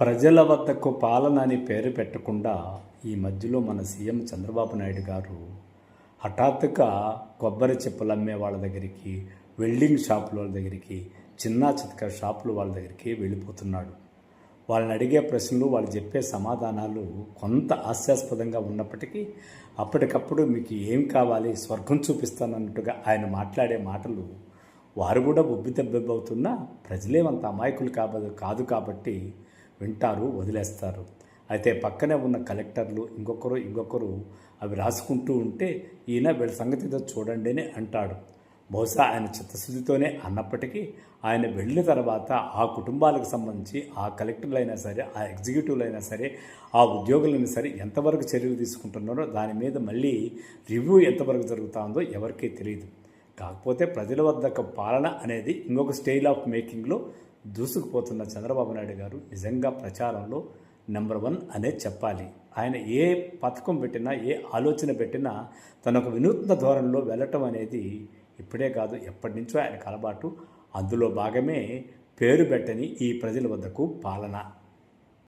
ప్రజల వద్దకు పాలన అని పేరు పెట్టకుండా ఈ మధ్యలో మన సీఎం చంద్రబాబు నాయుడు గారు హఠాత్తుగా కొబ్బరి చెప్పులు అమ్మే వాళ్ళ దగ్గరికి వెల్డింగ్ షాపుల వాళ్ళ దగ్గరికి చిన్న చితక షాపులు వాళ్ళ దగ్గరికి వెళ్ళిపోతున్నాడు. వాళ్ళని అడిగే ప్రశ్నలు వాళ్ళు చెప్పే సమాధానాలు కొంత హాస్యాస్పదంగా ఉన్నప్పటికీ అప్పటికప్పుడు మీకు ఏం కావాలి స్వర్గం చూపిస్తానన్నట్టుగా ఆయన మాట్లాడే మాటలు వారు కూడా బొబ్బి దెబ్బవుతున్నా ప్రజలేమంత అమాయకులు కాబ కాదు కాబట్టి వింటారు వదిలేస్తారు. అయితే పక్కనే ఉన్న కలెక్టర్లు ఇంకొకరు ఇంకొకరు అవి రాసుకుంటూ ఉంటే ఈయన వీళ్ళ సంగతి ఏదో చూడండి అని అంటాడు. బహుశా ఆయన చిత్తశుద్ధితోనే అన్నప్పటికీ ఆయన వెళ్ళిన తర్వాత ఆ కుటుంబాలకు సంబంధించి ఆ కలెక్టర్లు అయినా సరే ఆ ఎగ్జిక్యూటివ్లు అయినా సరే ఆ ఉద్యోగులైనా సరే ఎంతవరకు చర్యలు తీసుకుంటున్నారో దాని మీద మళ్ళీ రివ్యూ ఎంతవరకు జరుగుతుందో ఎవరికీ తెలియదు కాకపోతే ప్రజల వద్దకు పాలన అనేది ఇంకొక స్టైల్ ఆఫ్ మేకింగ్లో దూసుకుపోతున్న చంద్రబాబు నాయుడు గారు నిజంగా ప్రచారంలో నెంబర్ వన్ అనే చెప్పాలి. ఆయన ఏ పథకం పెట్టినా ఏ ఆలోచన పెట్టినా తన ఒక వినూత్న ధోరణిలో వెళ్ళటం అనేది ఇప్పుడే కాదు ఎప్పటి నుంచో ఆయనకు అలవాటు. అందులో భాగమే పేరు పెట్టని ఈ ప్రజల వద్దకు పాలన.